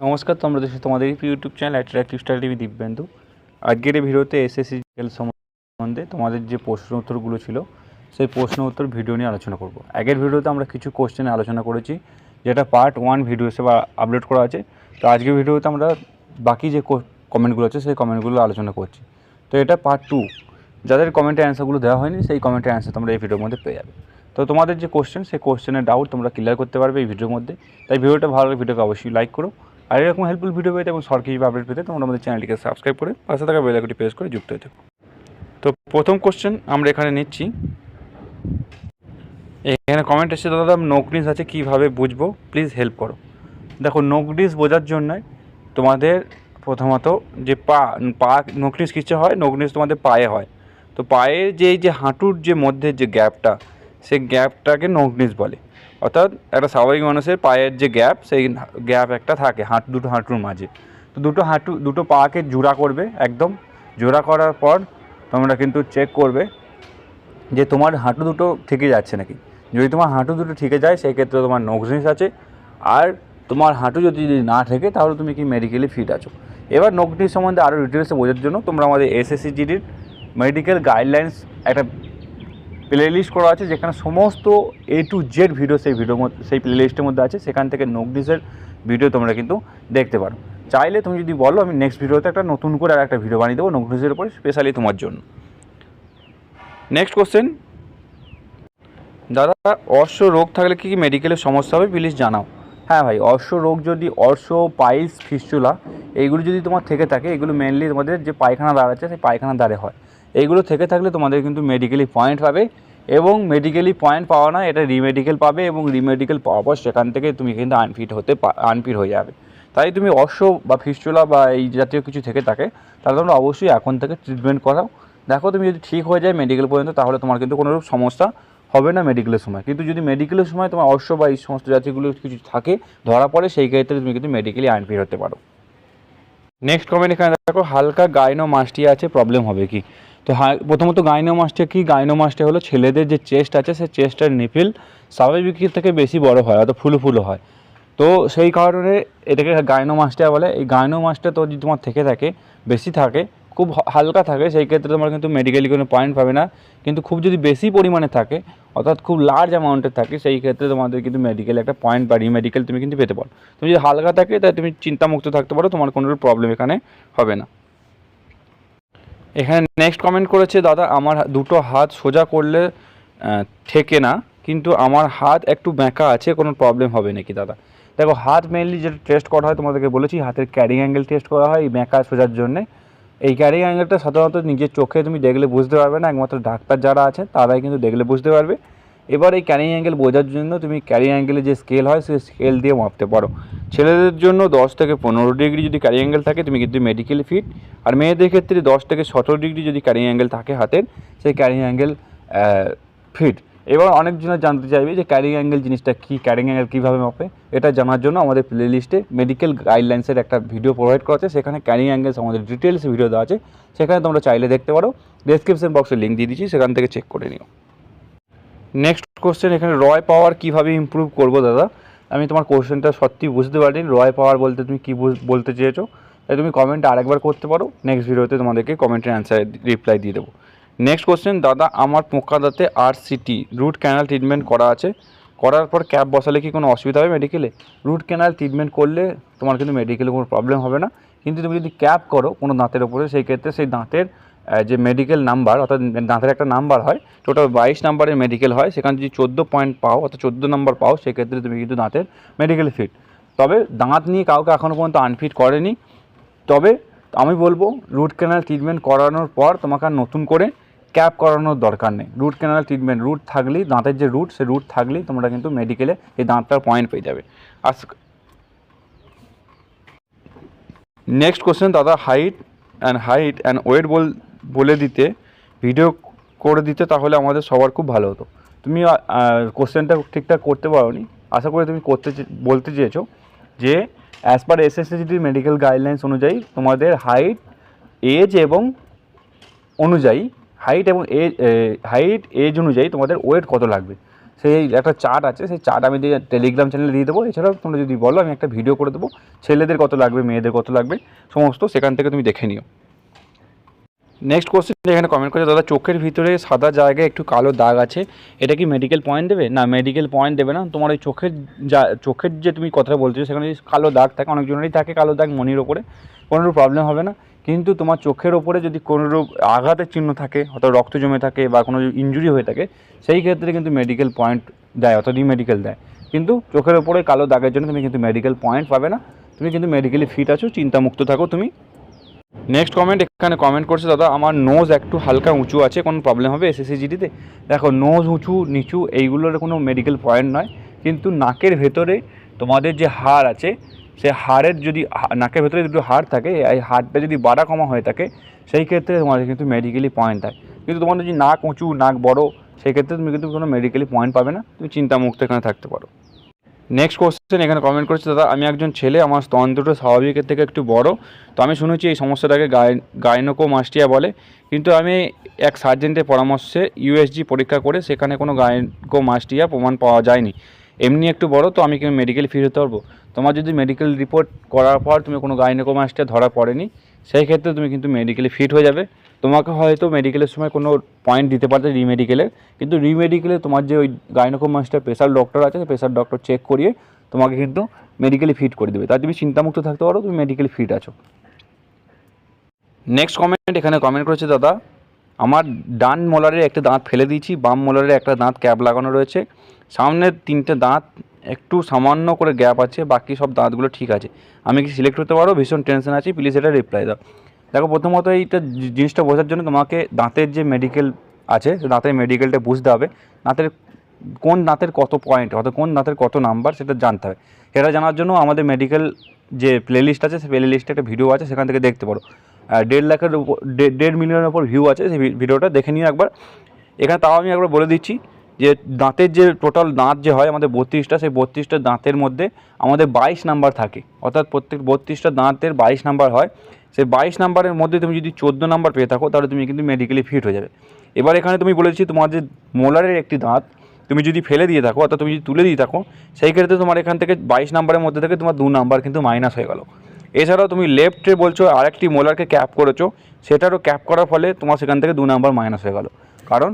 নমস্কার, তোমরা দেখছ তোমাদের YouTube channel attractive style TV Dibyendu. আজকের এই ভিডিওতে এসএসসি জিএল সম্বন্ধে তোমাদের যে প্রশ্ন উত্তরগুলো ছিল, সেই প্রশ্ন উত্তর ভিডিও নিয়ে আলোচনা করব। আগের ভিডিওতে আমরা কিছু কোশ্চেনে আলোচনা করেছি, যেটা পার্ট ওয়ান ভিডিও হিসেবে আপলোড করা আছে। তো আজকের ভিডিওতে আমরা বাকি যে কমেন্টগুলো আছে, সেই কমেন্টগুলো আলোচনা করছি। তো এটা পার্ট টু যাদের কমেন্টের অ্যান্সারগুলো দেওয়া হয়নি, সেই কমেন্টের অ্যান্সার তোমরা এই ভিডিওর মধ্যে পেয়ে যাবে। তো তোমাদের যে কোশ্চেন সেই কোশ্চেনের ডাউট তোমরা ক্লিয়ার করতে পারবে এই ভিডিওর মধ্যে। তাই ভিডিওটা ভালো লাগলে ভিডিওকে অবশ্যই লাইক করো। আর এরকম হেল্পফুল ভিডিও পেতে এবং সরকারি আপডেট পেতে তোমরা আমাদের চ্যানেলটিকে সাবস্ক্রাইব করে পাশে থাকা বেল আইকনটি প্রেস করে যুক্ত হয়ে তো প্রথম কোশ্চেন আমরা এখানে নিচ্ছি। এখানে কমেন্ট এসেছে, দাদা নোকনিস আছে, কীভাবে বুঝব? প্লিজ হেল্প করো। দেখো নোকনিস বোঝার জন্য তোমাদের প্রথমত যে পা পা নোকনিস কিসে হয়? নোকনিস তোমাদের পায়ে হয়। তো পায়ের যে এই যে হাঁটুর যে মধ্যে যে গ্যাপটা সেই গ্যাপটাকে নোকনিস বলে। অর্থাৎ একটা স্বাভাবিক মানুষের পায়ের যে গ্যাপ, সেই গ্যাপ একটা থাকে, হাঁটু, দুটো হাঁটুর মাঝে। তো দুটো হাঁটু, দুটো পাকে জোড়া করবে একদম। জোড়া করার পর তোমরা কিন্তু চেক করবে যে তোমার হাঁটু দুটো থেকে যাচ্ছে নাকি। যদি তোমার হাঁটু দুটো ঠিকে যায়, সেই ক্ষেত্রে তোমার নোকনিস আছে। আর তোমার হাঁটু যদি না ঠেকে, তাহলে তুমি কি মেডিকেলি ফিট আছো। এবার নোকনিস সম্বন্ধে আরও ডিটেলসে বোঝার জন্য তোমরা আমাদের এসএসসি জিডির মেডিকেল গাইডলাইন্স একটা প্লে লিস্ট করা আছে যেখানে সমস্ত এ টু জেড ভিডিও সেই মধ্যে, সেই প্লে লিস্টের মধ্যে আছে। সেখান থেকে নোকডিসের ভিডিও তোমরা কিন্তু দেখতে পারো। চাইলে তুমি যদি বলো, আমি নেক্সট ভিডিওতে একটা নতুন করে আর একটা ভিডিও বানিয়ে দেবো নোকডিসের উপরে স্পেশালি তোমার জন্য। নেক্সট কোশ্চেন দাদা অর্শ রোগ থাকলে কি কি মেডিকেলের সমস্যা হবে? প্লিজ জানাও। হ্যাঁ ভাই অর্শ রোগ যদি অর্শ পাইলস ফিস্চুলা এইগুলো যদি তোমার থেকে থাকে, এগুলো মেনলি তোমাদের যে পায়খানা দ্বার আছে, সেই পায়খানা দ্বারে হয়। এইগুলো থেকে থাকলে তোমাদের কিন্তু মেডিকেলি পয়েন্ট পাবে এবং মেডিকেলি পয়েন্ট পাওয়া না এটা রিমেডিকেল পাবে এবং রিমেডিকেল পাওয়ার পর সেখান থেকে তুমি কিন্তু আনফিট হতে আনফিট হয়ে যাবে। তাই তুমি অশ্ব বা ফিস্টুলা বা এই জাতীয় কিছু থেকে থাকে, তাহলে তোমরা অবশ্যই এখন থেকে ট্রিটমেন্ট করাও। দেখো তুমি যদি ঠিক হয়ে যায় মেডিকেল পর্যন্ত, তাহলে তোমার কিন্তু কোনো সমস্যা হবে না মেডিকেলের সময়। কিন্তু যদি মেডিকেলের সময় তোমার অশ্ব বা এই সমস্ত জাতীয়গুলো কিছু থাকে, ধরা পড়ে, সেই ক্ষেত্রে তুমি কিন্তু মেডিকেলি আনফিট হতে পারো। নেক্সট কমেন্ট এখানে দেখো, হালকা গাইনো মাস্টিয়া আছে প্রবলেম হবে কি? তো হা- প্রথমত গাইনো মাস্টিয়া কি? গাইনো মাস্টিয়া হলো ছেলেদের যে চেস্ট আছে, সেই চেস্টের নিপিল স্বাভাবিকের থেকে বেশি বড় হয়, অর্থাৎ ফুলো ফুলো হয়। তো সেই কারণে এটাকে গাইনো মাস্টিয়া বলে। এই গাইনো মাস্টিয়া তো যদি তোমার থেকে থাকে, বেশি থাকে, খুব হালকা থাকে, সেই ক্ষেত্রে তোমার কিন্তু মেডিকেলি কোনো পয়েন্ট পাবে না। কিন্তু খুব যদি বেশি পরিমাণে থাকে, অর্থাৎ খুব লার্জ অ্যামাউন্টের থাকে, সেই ক্ষেত্রে তোমাদের কিন্তু মেডিকেল একটা পয়েন্ট বা রিমেডিকেল তুমি কিন্তু পেতে পারো। তুমি যদি হালকা থাকে, তাহলে তুমি চিন্তামুক্ত থাকতে পারো, তোমার কোনো প্রবলেম এখানে হবে না। এখানে নেক্সট কমেন্ট করেছে, দাদা, আমার দুটো হাত সোজা করলে থেকে না, কিন্তু আমার হাত একটু ব্যাঁকা আছে, কোনো প্রবলেম হবে নাকি, দাদা? দেখো, হাত মেনলি যেটা টেস্ট করা হয়, তোমাদেরকে বলেছি, হাতের ক্যারিং অ্যাঙ্গেল টেস্ট করা হয়, এই ব্যাঁকা সোজার জন্যে। এই ক্যারিং অ্যাঙ্গেলটা সাধারণত নিজের চোখে তুমি দেখলে বুঝতে পারবে না, একমাত্র ডাক্তার যারা আছে তারাই কিন্তু দেখলে বুঝতে পারবে। এবার এই ক্যারিং অ্যাঙ্গেল বোঝার জন্য তুমি ক্যারিং অ্যাঙ্গেলের যে স্কেল হয়, সেই স্কেল দিয়ে মাপতে পারো। ছেলেদের জন্য দশ থেকে পনেরো ডিগ্রি যদি ক্যারিং অ্যাঙ্গেল থাকে, তুমি কিন্তু মেডিকেল ফিট আর মেয়েদের ক্ষেত্রে দশ থেকে সতেরো ডিগ্রি যদি ক্যারিং অ্যাঙ্গেল থাকে হাতের, সেই ক্যারিং অ্যাঙ্গেল ফিট এবার অনেকজনে জানতে চাইবে যে ক্যারিং অ্যাঙ্গেল জিনিসটা কী ক্যারিং অ্যাঙ্গেল কীভাবে মাপে? এটা জানার জন্য আমাদের প্লে লিস্টে মেডিকেল গাইডলাইন্সের একটা ভিডিও প্রোভাইড করা আছে। সেখানে ক্যারিং অ্যাঙ্গেলস আমাদের ডিটেলস ভিডিও দেওয়া আছে। সেখানে তোমরা চাইলে দেখতে পারো। ডেসক্রিপশন বক্সে লিঙ্ক দিয়ে দিচ্ছি, সেখান থেকে চেক করে নিও। নেক্সট কোশ্চেন এখানে রয় পাওয়ার কীভাবে ইমপ্রুভ করব দাদা? আমি তোমার কোশ্চেনটা সত্যি বুঝতে পারিনি। রয় পাওয়ার বলতে তুমি কী বলতে চেয়েছো? তাই তুমি কমেন্ট আরেকবার করতে পারো। নেক্সট ভিডিওতে তোমাদেরকে কমেন্টের অ্যান্সার রিপ্লাই দিয়ে দেবো। নেক্সট কোশ্চেন দাদা, আমার পোকা দাঁতে আর সিটি রুট ক্যানাল ট্রিটমেন্ট করা আছে। করার পর ক্যাপ বসালে কি কোনো অসুবিধা হবে মেডিকেলে রুট ক্যানাল ট্রিটমেন্ট করলে তোমার কিন্তু মেডিকেলে কোনো প্রবলেম হবে না। কিন্তু তুমি যদি ক্যাপ করো কোনো দাঁতের ওপরে, সেই ক্ষেত্রে সেই দাঁতের যে মেডিকেল নাম্বার অর্থাৎ দাঁতের একটা নাম্বার হয় টোটাল বাইশ নাম্বারের মেডিকেল হয়, সেখানে যদি চোদ্দ পয়েন্ট পাও, অর্থাৎ চোদ্দ নাম্বার পাও, সেক্ষেত্রে তুমি কিন্তু দাঁতের মেডিকেল ফিট তবে দাঁত নিয়ে কাউকে এখনও পর্যন্ত আনফিট করেনি। তবে আমি বলব রুট ক্যানাল ট্রিটমেন্ট করানোর পর তোমাকে আর নতুন করে ক্যাপ করানোর দরকার নেই। রুট ক্যানাল ট্রিটমেন্ট রুট থাকলেই, দাঁতের যে রুট সে রুট থাকলেই তোমরা কিন্তু মেডিকেলে এই দাঁতটার পয়েন্ট পেয়ে যাবে। আর নেক্সট কোশ্চেন দাদা height and height and weight বল বলে দিতে ভিডিও করে দিতে তাহলে আমাদের সবার খুব ভালো হতো। তুমি কোশ্চেনটা ঠিকঠাক করতে পারোনি। আশা করি তুমি করতে বলতে চেয়েছো যে অ্যাজ পার এসএসসিজিটির মেডিকেল গাইডলাইন্স অনুযায়ী তোমাদের হাইট এজ এবং অনুযায়ী হাইট এবং এজ হাইট এজ অনুযায়ী তোমাদের ওয়েট কত লাগবে। সেই একটা চার্ট আছে, সেই চার্ট আমি দিয়ে টেলিগ্রাম চ্যানেলে দিয়ে দেবো। এছাড়াও তোমরা যদি বলো, আমি একটা ভিডিও করে দেবো। ছেলেদের কত লাগবে, মেয়েদের কত লাগবে, সমস্ত সেখান থেকে তুমি দেখে নিও। নেক্সট কোশ্চেন এখানে কমেন্ট করছে, দাদা চোখের ভিতরে সাদা জায়গায় একটু কালো দাগ আছে, এটা কি মেডিকেল পয়েন্ট দেবে? না মেডিকেল পয়েন্ট দেবে না। তোমার ওই চোখের যা, চোখের যে তুমি কথাটা বলছো, সেখানে যদি কালো দাগ থাকে অনেকজনেরই থাকে কালো দাগ মনির ওপরে কোনো প্রবলেম হবে না। কিন্তু তোমার চোখের ওপরে যদি কোনো রূপ আঘাতের চিহ্ন থাকে, অর্থাৎ রক্ত জমে থাকে বা কোনো ইঞ্জুরি হয়ে থাকে, সেই ক্ষেত্রে কিন্তু মেডিকেল পয়েন্ট দেয়, অর্থাৎ মেডিকেল দেয়। কিন্তু চোখের ওপরে কালো দাগের জন্য তুমি কিন্তু মেডিকেল পয়েন্ট পাবে না। তুমি কিন্তু মেডিকেলি ফিট আছো, চিন্তামুক্ত থাকো তুমি। নেক্সট কমেন্ট এখানে কমেন্ট করছে, দাদা, আমার নোজ একটু হালকা উঁচু আছে, কোনো প্রবলেম হবে এসএসসিজিডিতে দেখো নোজ উঁচু, নিচু, এইগুলোর কোনো মেডিকেল পয়েন্ট নয়, কিন্তু নাকের ভেতরে তোমাদের যে হাড় আছে, সে হাড়ের যদি নাকের ভেতরে দুটো হাড় থাকে, এই হাড়টা যদি বাড়া কমা হয়ে থাকে, সেই ক্ষেত্রে তোমাদের কিন্তু মেডিকেলি পয়েন্ট হয়। কিন্তু তোমাদের যদি নাক উঁচু, নাক বড়, সেই ক্ষেত্রে তুমি কিন্তু কোনো মেডিকেলি পয়েন্ট পাবে না, তুমি চিন্তামুক্ত এখানে থাকতে পারো। নেক্সট কোশ্চেন এখানে কমেন্ট করছে, দাদা, আমি একজন ছেলে, আমার স্তন দুটো স্বাভাবিকের থেকে একটু বড়। তো আমি শুনেছি এই সমস্যাটাকে গাইনোকো মাস্টিয়া বলে। কিন্তু আমি এক সার্জেন্টের পরামর্শে ইউএসজি পরীক্ষা করে সেখানে কোনো গাইনোকো মাস্টিয়া প্রমাণ পাওয়া যায়নি। এমনি একটু বড়, তো আমি কি মেডিকেল ফিট হতে পারব তোমার যদি মেডিকেল রিপোর্ট করার পর তুমি কোনো গাইনোকো মাস্টিয়া ধরা পড়েনি, সেই ক্ষেত্রে তুমি কিন্তু মেডিকেলি ফিট হয়ে যাবে। তোমাকে হয়তো মেডিকেলের সময় কোনো পয়েন্ট দিতে পারতে রিমেডিকেলের কিন্তু রিমেডিকেলে তোমার যে ওই গাইনোকো মাস্টার স্পেশাল ডক্টর আছে স্পেশাল ডক্টর চেক করিয়ে তোমাকে কিন্তু মেডিকেলি ফিট করে দেবে। তাই তুমি চিন্তামুক্ত থাকতে পারো, তুমি মেডিকেলি ফিট আছো। নেক্সট কমেন্ট এখানে কমেন্ট করেছে দাদা, আমার ডান মোলারের একটা দাঁত ফেলে দিয়েছি, বাম মোলারের একটা দাঁত ক্যাপ লাগানো রয়েছে। সামনের তিনটে দাঁত একটু সামান্য করে গ্যাপ আছে, বাকি সব দাঁতগুলো ঠিক আছে। আমি কি সিলেক্ট হতে পারো ভীষণ টেনশন আছি প্লিজ এটা রিপ্লাই দাও। দেখো, প্রথমত এইটা জিনিসটা বোঝার জন্য তোমাকে দাঁতের যে মেডিকেল আছে দাঁতের মেডিকেলটা বুঝতে হবে। দাঁতের, কোন দাঁতের কত পয়েন্ট অর্থাৎ কোন দাঁতের কত নাম্বার সেটা জানতে হবে। সেটা জানার জন্য আমাদের মেডিকেল যে প্লেলিস্ট আছে, সেই প্লেলিস্টে একটা ভিডিও আছে, সেখান থেকে দেখতে পারো। দেড় লাখের উপর দেড় মিলিয়নের উপর ভিউ আছে, সেই ভিডিওটা দেখে নিও একবার। এখানে তাও আমি একবার বলে দিচ্ছি যে দাঁতের যে টোটাল দাঁত যে হয় আমাদের বত্রিশটা, সেই বত্রিশটা দাঁতের মধ্যে আমাদের বাইশ নাম্বার থাকে। অর্থাৎ প্রত্যেক বত্রিশটা দাঁতের বাইশ নাম্বার হয়। সেই বাইশ নাম্বারের মধ্যে তুমি যদি চোদ্দ নাম্বার পেয়ে থাকো, তাহলে তুমি কিন্তু মেডিকেলি ফিট হয়ে যাবে। এবার এখানে তুমি বলেছি তোমার যে মোলারের একটি দাঁত, তুমি যদি ফেলে দিয়ে থাকো, অর্থাৎ তুমি যদি তুলে দিয়ে থাকো, সেই ক্ষেত্রে তোমার এখান থেকে বাইশ নাম্বারের মধ্যে থেকে তোমার দু নাম্বার কিন্তু মাইনাস হয়ে গেল। এছাড়াও তুমি লেফটে বলছো, আরেকটি মোলারকে ক্যাপ করেছ, সেটারও ক্যাপ করার ফলে তোমার সেখান থেকে দু নাম্বার মাইনাস হয়ে গেল। কারণ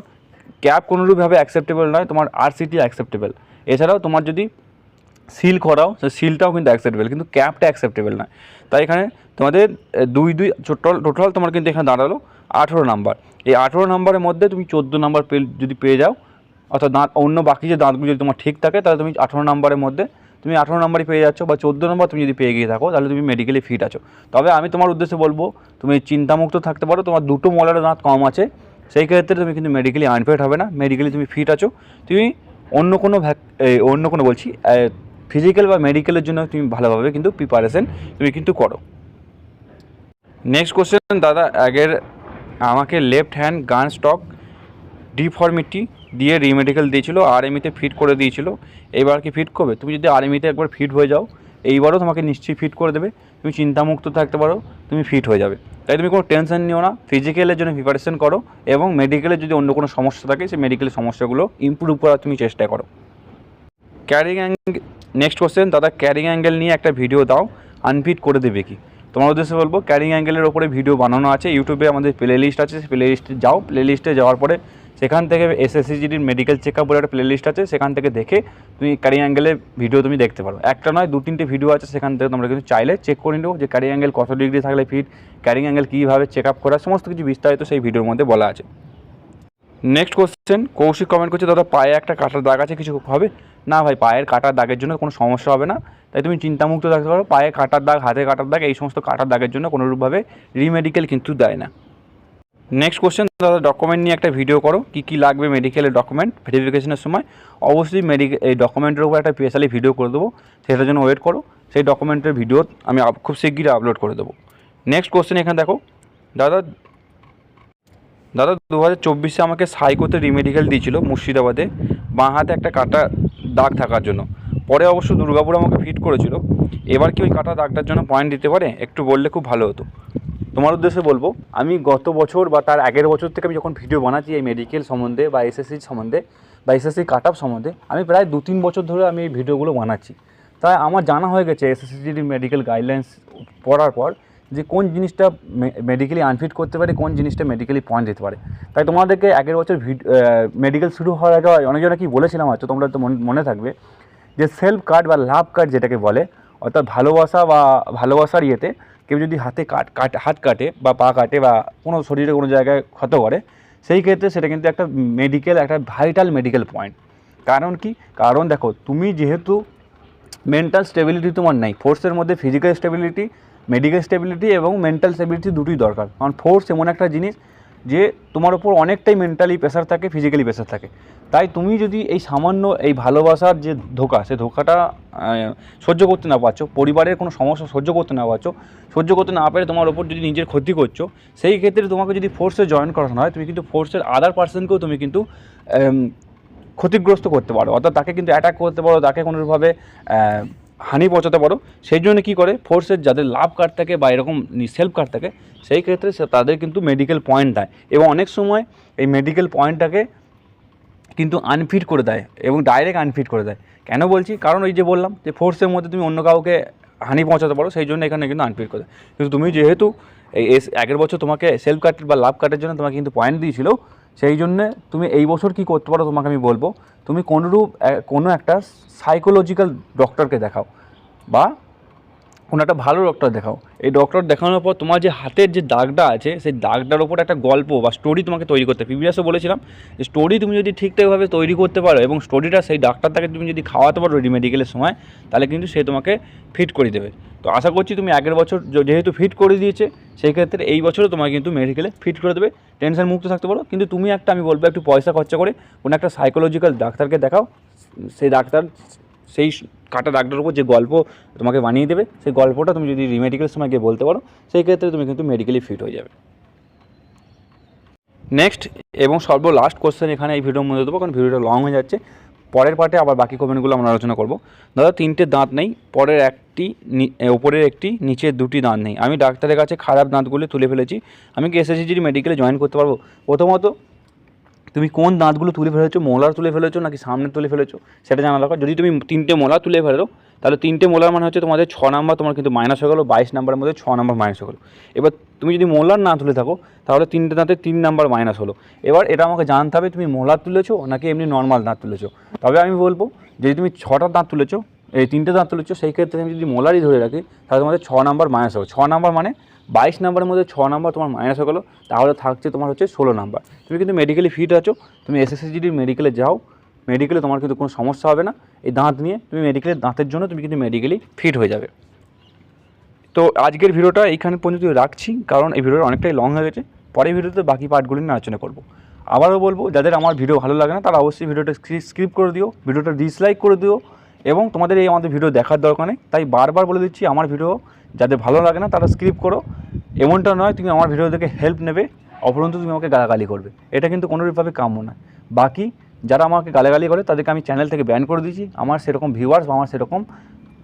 ক্যাপ কোনোরূপভাবে অ্যাকসেপ্টেবল নয়, তোমার আরসিটি অ্যাকসেপ্টেবল এছাড়াও তোমার যদি সিল করাও সিলটাও কিন্তু অ্যাকসেপ্টেবল কিন্তু ক্যাপটা অ্যাকসেপ্টেবল নয়। তাই এখানে তোমাদের দুই দুই টোটাল টোটাল তোমার কিন্তু এখানে দাঁড়াল আঠেরো নাম্বার এই আঠেরো নাম্বারের মধ্যে তুমি চোদ্দ নাম্বার পেল যদি পেয়ে যাও, অর্থাৎ দাঁত, অন্য বাকি যে দাঁতগুলো যদি তোমার ঠিক থাকে, তাহলে তুমি আঠেরো নাম্বারের মধ্যে, তুমি আঠেরো নাম্বারই পেয়ে যাচ্ছ, বা চোদ্দ নম্বর তুমি যদি পেয়ে গিয়ে থাকো, তাহলে তুমি মেডিকেলি ফিট আছো। তবে আমি তোমার উদ্দেশ্যে বলব, তুমি চিন্তামুক্ত থাকতে পারো, তোমার দুটো মোলারের দাঁত কম আছে, সেই ক্ষেত্রে তুমি কিন্তু মেডিকেলি আনফিট হবে না মেডিকেলি তুমি ফিট আছো। তুমি অন্য কোনো ভ্যাক অন্য কোনো বলছি ফিজিক্যাল বা মেডিকেলের জন্য তুমি ভালোভাবে কিন্তু প্রিপারেশন তুমি কিন্তু করো। নেক্সট কোশ্চেন দাদা, আগের আমাকে left hand gun stock deformity দিয়ে রিমেডিকেল দিয়েছিল আর এমিতে ফিট করে দিয়েছিল। এইবার কি ফিট করবে? তুমি যদি আর এমিতে একবার ফিট হয়ে যাও, এইবারও তোমাকে নিশ্চয়ই ফিট করে দেবে। তুমি চিন্তামুক্ত থাকতে পারো, তুমি ফিট হয়ে যাবে। তাই তুমি কোনো টেনশন নিও না ফিজিক্যালের জন্য প্রিপারেশন করো এবং মেডিকেলের যদি অন্য কোনো সমস্যা থাকে, সেই মেডিকেলের সমস্যাগুলো ইমপ্রুভ করার তুমি চেষ্টা করো। ক্যারিং নেক্সট কোশ্চেন দাদা ক্যারিং অ্যাঙ্গেল নিয়ে একটা ভিডিও দাও আনফিট করে দেবে কি? তোমার উদ্দেশ্যে বলব ক্যারিং অ্যাঙ্গেলের ওপরে ভিডিও বানানো আছে ইউটিউবে আমাদের প্লে লিস্ট আছে প্লে লিস্টে যাও প্লে লিস্টে যাওয়ার পরে সেখান থেকে এসএসসিজিডির মেডিকেল চেক আপ বলে একটা প্লে লিস্ট আছে, সেখান থেকে দেখে তুমি ক্যারিং অ্যাঙ্গেলের ভিডিও তুমি দেখতে পারো। একটা নয়, দু তিনটে ভিডিও আছে, সেখান থেকে তোমরা কিন্তু চাইলে চেক করে নিও যে ক্যারিং অ্যাঙ্গেল কত ডিগ্রি থাকলে ফিট ক্যারিং অ্যাঙ্গেল কীভাবে চেক আপ করা, সমস্ত কিছু বিস্তারিত সেই ভিডিওর মধ্যে বলা আছে। নেক্সট কোশ্চেন কৌশিক কমেন্ট করছে? দাদা, পায়ে একটা কাটার দাগ আছে, কিছু হবে? না ভাই, পায়ের কাটার দাগের জন্য কোনো সমস্যা হবে না। তাই তুমি চিন্তামুক্ত থাকতে পারো, পায়ে কাটার দাগ, হাতে কাটার দাগ, এই সমস্ত কাটার দাগের জন্য কোনোরূপভাবে রিমেডিকেল কিন্তু দেয় না। নেক্সট কোশ্চেন দাদা ডকুমেন্ট নিয়ে একটা ভিডিও করো, কী কী লাগবে মেডিকেলের ডকুমেন্ট ভেরিফিকেশনের সময়। অবশ্যই মেডিকেল এই ডকুমেন্টের উপর একটা স্পেশালি ভিডিও করে দেবো, সেটার জন্য ওয়েট করো। সেই ডকুমেন্টের ভিডিও আমি খুব শিগগিরই আপলোড করে দেবো। নেক্সট কোশ্চেন এখানে দেখো, দাদা দাদা দু হাজার চব্বিশে আমাকে সাইকোতে রিমেডিকেল দিয়েছিল মুর্শিদাবাদে, বাঁ হাতে একটা কাটা দাগ থাকার জন্য। পরে অবশ্য দুর্গাপুর আমাকে ফিট করেছিল। এবার কি ওই কাটা দাগটার জন্য পয়েন্ট দিতে পারে? একটু বললে খুব ভালো হতো। তোমার উদ্দেশ্যে বলব, আমি গত বছর বা তার আগের বছর থেকে আমি যখন ভিডিও বানাচ্ছি এই মেডিকেল সম্বন্ধে বা এসএসসি সম্বন্ধে বা এসএসসি কাট আপ সম্বন্ধে, আমি প্রায় দু তিন বছর ধরে আমি এই ভিডিওগুলো বানাচ্ছি। তাই আমার জানা হয়ে গেছে এসএসসিজির মেডিকেল গাইডলাইন্স পড়ার পর যে কোন জিনিসটা মেডিকেলি আনফিট করতে পারে, কোন জিনিসটা মেডিকেলি পয়েন্ট দিতে পারে। তাই তোমাদেরকে আগের বছর মেডিকেল শুরু হওয়ার আগে অনেকজনে কি বলেছিলাম, হয়তো তোমরা তো মনে- থাকবে, যে সেলফ কার্ড বা লাভ কার্ড যেটাকে বলে, অর্থাৎ ভালোবাসা বা ভালোবাসার ইয়েতে কেউ যদি হাতে কাট কাট, হাত কাটে বা পা কাটে বা কোনো শরীরে কোনো জায়গায় ক্ষত করে, সেই ক্ষেত্রে সেটা কিন্তু একটা মেডিকেল একটা ভাইটাল মেডিকেল পয়েন্ট কারণ কি? কারণ দেখো, তুমি যেহেতু মেন্টাল স্টেবিলিটি তোমার নাই ফোর্সের মধ্যে ফিজিক্যাল স্টেবিলিটি মেডিকেল স্টেবিলিটি এবং মেন্টাল স্টেবিলিটি দুটোই দরকার। কারণ ফোর্স এমন একটা জিনিস যে তোমার ওপর অনেকটাই মেন্টালি প্রেশার থাকে ফিজিক্যালি প্রেশার থাকে। তাই তুমি যদি এই সামান্য এই ভালোবাসার যে ধোকা, সে ধোকাটা সহ্য করতে না পারছ, পরিবারের কোনো সমস্যা সহ্য করতে না পারছ, সহ্য করতে না পেরে তোমার ওপর যদি নিজের ক্ষতি করছ, সেই ক্ষেত্রে তোমাকে যদি ফোর্সে জয়েন করানো হয়, তুমি কিন্তু ফোর্সের আদার পার্সনকেও তুমি কিন্তু ক্ষতিগ্রস্ত করতে পারো। অর্থাৎ তাকে কিন্তু অ্যাটাক করতে পারো, তাকে কোনোভাবে হানি পৌঁছাতে পারো। সেই জন্য কী করে? ফোর্সের যাদের লাভ কার্ড থাকে বা এরকম সেলফ কার্ড থাকে, সেই ক্ষেত্রে তাদের কিন্তু মেডিকেল পয়েন্ট দেয় এবং অনেক সময় এই মেডিকেল পয়েন্টটাকে কিন্তু আনফিট করে দেয় এবং ডাইরেক্ট আনফিট করে দেয়। কেন বলছি? কারণ ওই যে বললাম যে ফোর্সের মধ্যে তুমি অন্য কাউকে হানি পৌঁছাতে পারো, সেই জন্য এখানে কিন্তু আনফিট করে দেয়। কিন্তু তুমি যেহেতু এই আগের বছর তোমাকে সেলফ কার্ড বা লাভ কার্ডের জন্য তোমাকে কিন্তু পয়েন্ট দিয়েছিল সেই জন্যে তুমি এই বছর কি করতে পারো তোমাকে আমি বলব? তুমি কোনোরূপ কোনো একটা সাইকোলজিক্যাল ডক্টরকে দেখাও বা কোনো একটা ভালো ডক্টর দেখাও। এই ডক্টর দেখানোর পর তোমার যে হাতের যে দাগটা আছে, সেই দাগটার ওপর একটা গল্প বা স্টোরি তোমাকে তৈরি করতে প্রিভিয়াসও বলেছিলাম যে স্টোরি তুমি যদি ঠিকঠাকভাবে তৈরি করতে পারো এবং স্টোরিটা সেই ডাক্তারটাকে তুমি যদি খাওয়াতে পারো মেডিকেলের সময়, তাহলে কিন্তু সে তোমাকে ফিট করে দেবে। তো আশা করছি তুমি আগের বছর যেহেতু ফিট করে দিয়েছে, সেই ক্ষেত্রে এই বছরও তোমাকে কিন্তু মেডিকেলে ফিট করে দেবে। টেনশন মুক্ত থাকতে পারো কিন্তু তুমি একটা, আমি বলব একটু পয়সা খরচা করে কোনো একটা সাইকোলজিক্যাল ডাক্তারকে দেখাও। সেই ডাক্তার সেই কাটা দাগটার উপর যে গল্প তোমাকে বানিয়ে দেবে, সেই গল্পটা তুমি যদি রিমেডিকেল সময় গিয়ে বলতে পারো, সেই ক্ষেত্রে তুমি কিন্তু মেডিকেলি ফিট হয়ে যাবে। নেক্সট এবং সর্ব লাস্ট কোশ্চেন এখানে এই ভিডিওর মধ্যে দেবো, কারণ ভিডিওটা লং হয়ে যাচ্ছে। পরের পার্টে আবার বাকি কমেন্টগুলো আমরা আলোচনা করব। দাদা, তিনটে দাঁত নেই, পরের একটি ওপরের একটি নিচের দুটি দাঁত নেই। আমি ডাক্তারের কাছে খারাপ দাঁতগুলো তুলে ফেলেছি। আমি কি এসএসসিজির মেডিকেলে জয়েন করতে পারব? প্রথমত তুমি কোন দাঁতগুলো তুলে ফেলেছো, মোলার তুলে ফেলেছো নাকি সামনে তুলে ফেলেছো, সেটা জানা দরকার। যদি তুমি তিনটে মোলা তুলে ফেলো, তাহলে তিনটে মোলার মানে হচ্ছে তোমাদের ছ নাম্বার, তোমার কিন্তু মাইনাস হয়ে গেলো, বাইশ নাম্বারের মধ্যে ছ নাম্বার মাইনাস হয়ে গেলো। এবার তুমি যদি মোলার না তুলে থাকো, তাহলে তিনটে দাঁতে তিন নাম্বার মাইনাস হলো। এবার এটা আমাকে জানতে হবে, তুমি মোলার তুলেছো নাকি এমনি নর্মাল দাঁত তুলেছো? তবে আমি বলব, যদি তুমি ছটা দাঁত তুলেছো, এই তিনটে দাঁত তুলেছো, সেই ক্ষেত্রে আমি যদি মোলারই ধরে রাখি, তাহলে তোমাদের ছ নাম্বার মাইনাস হবে ছ নাম্বার মানে বাইশ নাম্বারের মধ্যে ছ নাম্বার তোমার মাইনাস হয়ে গেলো, তাহলে থাকছে তোমার হচ্ছে ষোলো নাম্বার। তুমি কিন্তু মেডিকেলি ফিট আছো, তুমি এসএসসিজিডির মেডিকেলে যাও মেডিকেলে তোমার কিন্তু কোনো সমস্যা হবে না। এই দাঁত নিয়ে তুমি মেডিকেলের দাঁতের জন্য তুমি কিন্তু মেডিকেলি ফিট হয়ে যাবে। তো আজকের ভিডিওটা এইখানে পর্যন্ত রাখছি, কারণ এই ভিডিওটা অনেকটাই লং হয়ে গেছে। পরের ভিডিওতে বাকি পার্টগুলি নিয়ে আলোচনা করব। আবারও বলব, যাদের আমার ভিডিও ভালো লাগে না, তারা অবশ্যই ভিডিওটা স্ক্রিপ করে দিও, ভিডিওটা ডিসলাইক করে দিও, এবং তোমাদের এই আমাদের ভিডিও দেখার দরকার নেই। তাই বারবার বলে দিচ্ছি, আমার ভিডিও যাদের ভালো লাগে না, তারা স্ক্রিপ করো। এমনটা নয়, তুমি আমার ভিডিও দেখে হেল্প নেবে, অপরন্তু তুমি আমাকে গালাগালি করবে। এটা কিন্তু কোনোভাবে কাম্য নয় বাকি, যারা আমাকে গালাগালি করে, তাদেরকে আমি চ্যানেল থেকে ব্যান করে দিয়েছি। আমার সেরকম ভিউয়ার্স বা আমার সেরকম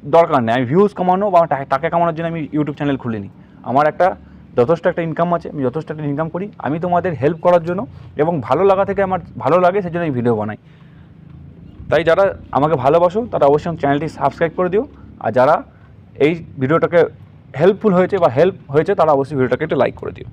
দরকার নেই। আমি ভিউজ কমানো বা টাকা- কামানোর জন্য আমি ইউটিউব চ্যানেল খুলিনি। আমার একটা যথেষ্ট একটা ইনকাম আছে, আমি যথেষ্ট একটা ইনকাম করি। আমি তোমাদের হেল্প করার জন্য এবং ভালো লাগা থেকে আমার ভালো লাগে, সেজন্য আমি ভিডিও বানাই। তাই যারা আমাকে ভালোবাসো, তারা অবশ্যই চ্যানেলটি সাবস্ক্রাইব করে দিও। আর যারা এই ভিডিওটাকে হেল্পফুল হয়েছে বা হেল্প হয়েছে তারা অবশ্যই ভিডিওটাকে একটু লাইক করে দিও।